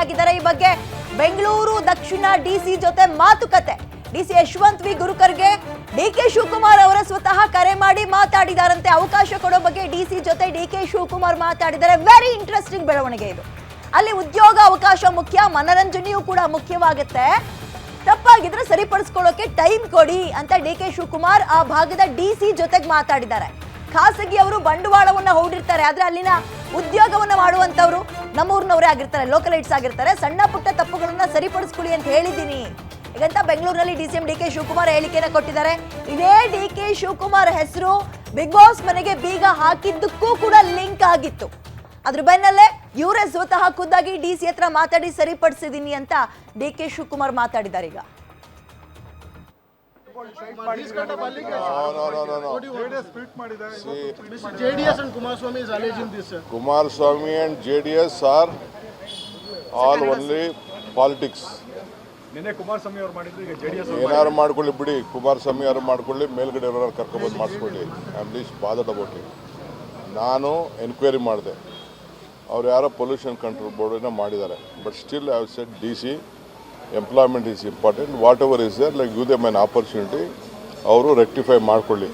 ಆಗಿದ್ದಾರೆ ಈ ಬಗ್ಗೆ ಬೆಂಗಳೂರು, ದಕ್ಷಿಣ ಡಿಸಿ ಜೊತೆ ಮಾತುಕತೆ. DC Yashwant V. ಗುರುಕರ್ಗೆ D K Shivakumar ಅವರ ಸ್ವತಃ ಕರೆ ಮಾಡಿ ಮಾತಾಡಿದಾರಂತೆ. ಅವಕಾಶ ಕೊಡೋ ಬಗ್ಗೆ ಡಿಸಿ ಜೊತೆ ಡಿ ಕೆ ಶಿವಕುಮಾರ್ ಮಾತಾಡಿದ್ದಾರೆ ವೆರಿ ಇಂಟ್ರೆಸ್ಟಿಂಗ್ ಬೆಳವಣಿಗೆ ಇದು. ಅಲ್ಲಿ ಉದ್ಯೋಗ ಅವಕಾಶ ಮುಖ್ಯ, ಮನರಂಜನೆಯೂ ಕೂಡ ಮುಖ್ಯವಾಗುತ್ತೆ. ತಪ್ಪಾಗಿದ್ರೆ ಸರಿಪಡಿಸ್ಕೊಳ್ಳೋಕೆ ಟೈಮ್ ಕೊಡಿ ಅಂತ ಡಿ ಕೆ ಶಿವಕುಮಾರ್ ಆ ಭಾಗದ ಡಿ ಸಿ ಜೊತೆಗೆ ಮಾತಾಡಿದ್ದಾರೆ. ಖಾಸಗಿ ಅವರು ಬಂಡವಾಳವನ್ನ ಹೂಡಿರ್ತಾರೆ, ಆದ್ರೆ ಅಲ್ಲಿನ ಉದ್ಯೋಗವನ್ನ ಮಾಡುವಂತವ್ರು ನಮ್ಮೂರಿನವರೇ ಆಗಿರ್ತಾರೆ ಲೋಕಲೈಟ್ಸ್ ಆಗಿರ್ತಾರೆ. ಸಣ್ಣ ಪುಟ್ಟ ತಪ್ಪುಗಳನ್ನ ಸರಿಪಡಿಸ್ಕೊಳ್ಳಿ ಅಂತ ಹೇಳಿದ್ದೀನಿ. ಈಗಂತ ಬೆಂಗಳೂರಿನಲ್ಲಿ D C M D K Shivakumar ಹೇಳಿಕೆಯನ್ನು ಕೊಟ್ಟಿದ್ದಾರೆ. ಇದೇ ಡಿ ಕೆ ಶಿವಕುಮಾರ್ ಹೆಸರು ಬಿಗ್ ಬಾಸ್ ಮನೆಗೆ ಬೀಗ ಹಾಕಿದ್ದಕ್ಕೂ ಕೂಡ ಲಿಂಕ್ ಆಗಿತ್ತು. ಅದ್ರ ಬೆನ್ನಲ್ಲೇ ಇವರೇ ಸ್ವತಃ ಖುದ್ದಾಗಿ ಡಿ ಸಿ ಹತ್ರ ಮಾತಾಡಿ ಸರಿಪಡಿಸಿದ್ದೀನಿ ಅಂತ ಡಿ ಕೆ ಶಿವಕುಮಾರ್ ಮಾತಾಡಿದ್ದಾರೆ ಈಗ. No, and J D S are all only politics Kumaraswamy ಏನಾರು ಮಾಡ್ಕೊಳ್ಳಿ ಬಿಡಿ ಕುಮಾರಸ್ವಾಮಿ ಅವರು ಮಾಡ್ಕೊಳ್ಳಿ ಮೇಲ್ಗಡೆ ಏನಾರು ಕರ್ಕೊಬಂದು ಮಾಡಿಸ್ಕೊಳ್ಳಿ I am least bothered about it ನಾನು ಎನ್ಕ್ವೈರಿ ಮಾಡಿದೆ. ಅವ್ರು ಯಾರೋ ಪೊಲ್ಯೂಷನ್ ಕಂಟ್ರೋಲ್ ಬೋರ್ಡನ್ನ ಮಾಡಿದ್ದಾರೆ. But still I said D C employment is important whatever is there like you them an opportunity ಅವರು ರೆಕ್ಟಿಫೈ ಮಾಡಿಕೊಳ್ಳಿ.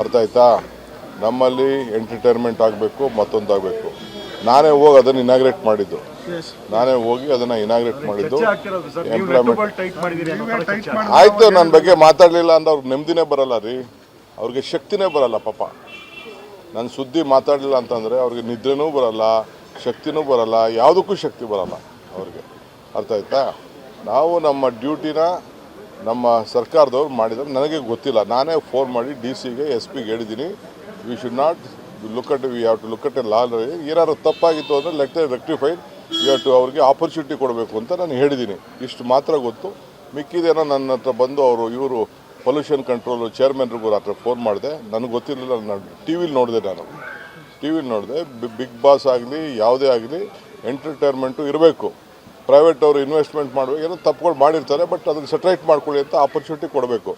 ಅರ್ಥ ಆಯ್ತಾ? ನಮ್ಮಲ್ಲಿ ಎಂಟರ್ಟೈನ್ಮೆಂಟ್ ಆಗಬೇಕು ಮತ್ತೊಂದು ಆಗಬೇಕು. ನಾನೇ ಹೋಗಿ ಅದನ್ನು ಇನಾಗ್ರೇಟ್ ಮಾಡಿದ್ದು. ನಾನೇ ಹೋಗಿ ಅದನ್ನು ಇನಾಗ್ರೇಟ್ ಮಾಡಿದ್ದು. ಎಂಪ್ಲಾಯ್ಮೆಂಟ್ ಆಯಿತು ನನ್ನ ಬಗ್ಗೆ ಮಾತಾಡಲಿಲ್ಲ ಅಂದ್ರೆ ಅವ್ರಿಗೆ ನೆಮ್ಮದಿನೇ ಬರಲ್ಲ ರೀ. ಅವ್ರಿಗೆ ಶಕ್ತಿನೇ ಬರಲ್ಲ ಪಾಪ. ನನ್ನ ಸುದ್ದಿ ಮಾತಾಡಲಿಲ್ಲ ಅಂತಂದರೆ ಅವ್ರಿಗೆ ನಿದ್ರೆನೂ ಬರಲ್ಲ ಶಕ್ತಿನೂ ಬರಲ್ಲ ಯಾವುದಕ್ಕೂ ಶಕ್ತಿ ಬರಲ್ಲ ಅವ್ರಿಗೆ. ಅರ್ಥ ಆಯ್ತಾ? ನಾವು ನಮ್ಮ ಡ್ಯೂಟಿನ ನಮ್ಮ ಸರ್ಕಾರದವ್ರು ಮಾಡಿದ್ರೆ. ನನಗೆ ಗೊತ್ತಿಲ್ಲ. ನಾನೇ ಫೋನ್ ಮಾಡಿ ಡಿ ಸಿಗೆ ಎಸ್ ಪಿಗೆ ಹೇಳಿದ್ದೀನಿ. We should not look at we have to look at a law ಏನಾದ್ರು ತಪ್ಪಾಗಿತ್ತು ಅಂದರೆ ಲೆಕ್ಕ ರೆಕ್ಟಿಫೈಡ್ ಯು ಹ್ಯಾವ್ ಟು ಅವ್ರಿಗೆ ಆಪರ್ಚುನಿಟಿ ಕೊಡಬೇಕು ಅಂತ ನಾನು ಹೇಳಿದ್ದೀನಿ. ಇಷ್ಟು ಮಾತ್ರ ಗೊತ್ತು. ಮಿಕ್ಕಿದೇನೋ ನನ್ನ ಹತ್ರ ಬಂದು ಅವರು, ಇವರು ಪೊಲ್ಯೂಷನ್ ಕಂಟ್ರೋಲು ಚೇರ್ಮನ್ರಿಗೂ ಹತ್ರ ಫೋನ್ ಮಾಡಿದೆ. ನನಗೆ ಗೊತ್ತಿರಲಿಲ್ಲ. ನಾನು ಟಿ ವಿಲಿ ನೋಡಿದೆ ನಾನು. ಟಿ ವಿಲಿ ನೋಡಿದೆ. ಬಿಗ್ ಬಾಸ್ ಆಗಲಿ, ಯಾವುದೇ ಆಗಲಿ ಎಂಟರ್ಟೈನ್ಮೆಂಟು ಇರಬೇಕು. ಪ್ರೈವೇಟ್ ಅವರು ಇನ್ವೆಸ್ಟ್ಮೆಂಟ್ ಮಾಡಬೇಕು ಏನೋ ತಪ್ಪುಗಳು ಮಾಡಿರ್ತಾರೆ ಬಟ್ ಅದನ್ನು ಸೆಟ್ರೈಟ್ ಮಾಡ್ಕೊಳ್ಳಿ ಅಂತ ಆಪರ್ಚುನಿಟಿ ಕೊಡಬೇಕು.